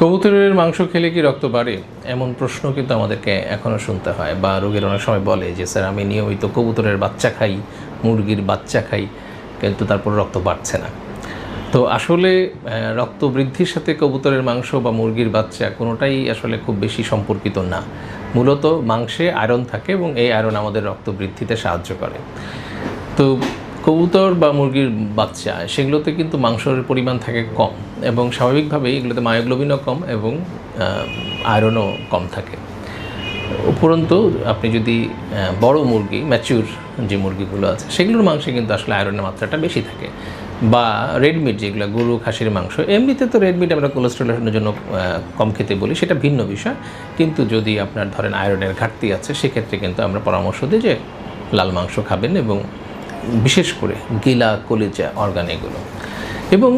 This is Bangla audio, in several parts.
কবুতরের মাংস খেলে কি রক্ত বাড়ে? এমন প্রশ্ন কিন্তু আমাদেরকে এখনও শুনতে হয় বা রোগীর অনেক সময় বলে যে, স্যার, আমি নিয়মিত কবুতরের বাচ্চা খাই, মুরগির বাচ্চা খাই, কিন্তু তারপর রক্ত বাড়ছে না। তো আসলে রক্ত বৃদ্ধির সাথে কবুতরের মাংস বা মুরগির বাচ্চা কোনোটাই আসলে খুব বেশি সম্পর্কিত না। মূলত মাংসে আয়রন থাকে এবং এই আয়রন আমাদের রক্ত বৃদ্ধিতে সাহায্য করে। তো কবুতর বা মুরগির বাচ্চা, সেগুলোতে কিন্তু মাংসের পরিমাণ থাকে কম এবং স্বাভাবিকভাবেই এগুলোতে মায়োগ্লোবিনও কম এবং আয়রনও কম থাকে। উপরন্তু আপনি যদি বড় মুরগি ম্যাচিউর যে মুরগিগুলো আছে, সেগুলোর মাংসে কিন্তু আসলে আয়রনের মাত্রাটা বেশি থাকে। বা রেড মিট যেগুলো, গরু খাসির মাংস, এমনিতে তো রেড মিট আমরা কোলেস্ট্রলের জন্য কম খেতে বলি, সেটা ভিন্ন বিষয়। কিন্তু যদি আপনার ধরেন আয়রনের ঘাটতি আছে, সেক্ষেত্রে কিন্তু আমরা পরামর্শ দিই যে লাল মাংস খাবেন এবং বিশেষ করে গিলা, কলিজা, অর্গান এগুলো। এবং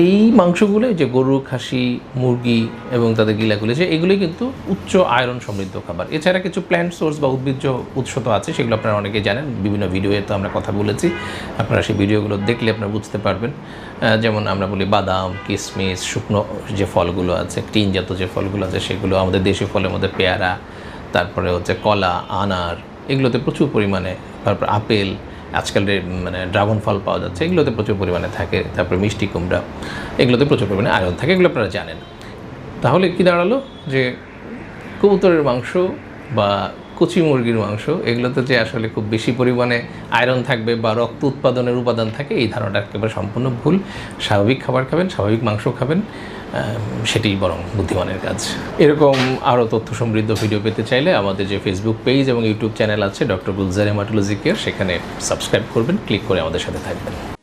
এই মাংসগুলো যে গরু খাসি, মুরগি এবং তাদের গিলা যে এগুলি কিন্তু উচ্চ আয়রন সমৃদ্ধ খাবার। এছাড়া কিছু প্ল্যান্ট সোর্স বা উদ্ভিজ্জ উৎস তো আছে, সেগুলো আপনারা অনেকেই জানেন, বিভিন্ন ভিডিওয়ে তো আমরা কথা বলেছি। আপনারা সেই ভিডিওগুলো দেখলে আপনারা বুঝতে পারবেন। যেমন আমরা বলি বাদাম কিশমিশ শুকনো যে ফলগুলো আছে টিনজাত যে ফলগুলো আছে, সেগুলো আমাদের দেশীয় ফলের মধ্যে পেয়ারা, তারপরে হচ্ছে কলা, আনার এগুলোতে প্রচুর পরিমাণে, তারপর আপেল আজকাল মানে ড্রাগন ফল পাওয়া যাচ্ছে, এগুলোতে প্রচুর পরিমাণে থাকে, তারপরে মিষ্টি কুমড়া, এগুলোতে প্রচুর পরিমাণে আয়রন থাকে, এগুলো আপনারা জানেন। তাহলে কি দাঁড়াল যে কবুতরের মাংস বা কচি মুরগির মাংস, এগুলোতে যে আসলে খুব বেশি পরিমাণে আয়রন থাকবে বা রক্ত উৎপাদনের উপাদান থাকে, এই ধারণাটা একেবারে সম্পূর্ণ ভুল। স্বাভাবিক খাবার খাবেন, স্বাভাবিক মাংস খাবেন সেটি বরং বুদ্ধিমানের কাজ। এরকম আরও তথ্য সমৃদ্ধ ভিডিও পেতে চাইলে আমাদের যে ফেসবুক পেজ এবং ইউটিউব চ্যানেল আছে ডক্টর গুলজার হেমাটোলজি কেয়ার সেখানে সাবস্ক্রাইব করবেন ক্লিক করে আমাদের সাথে থাকবেন।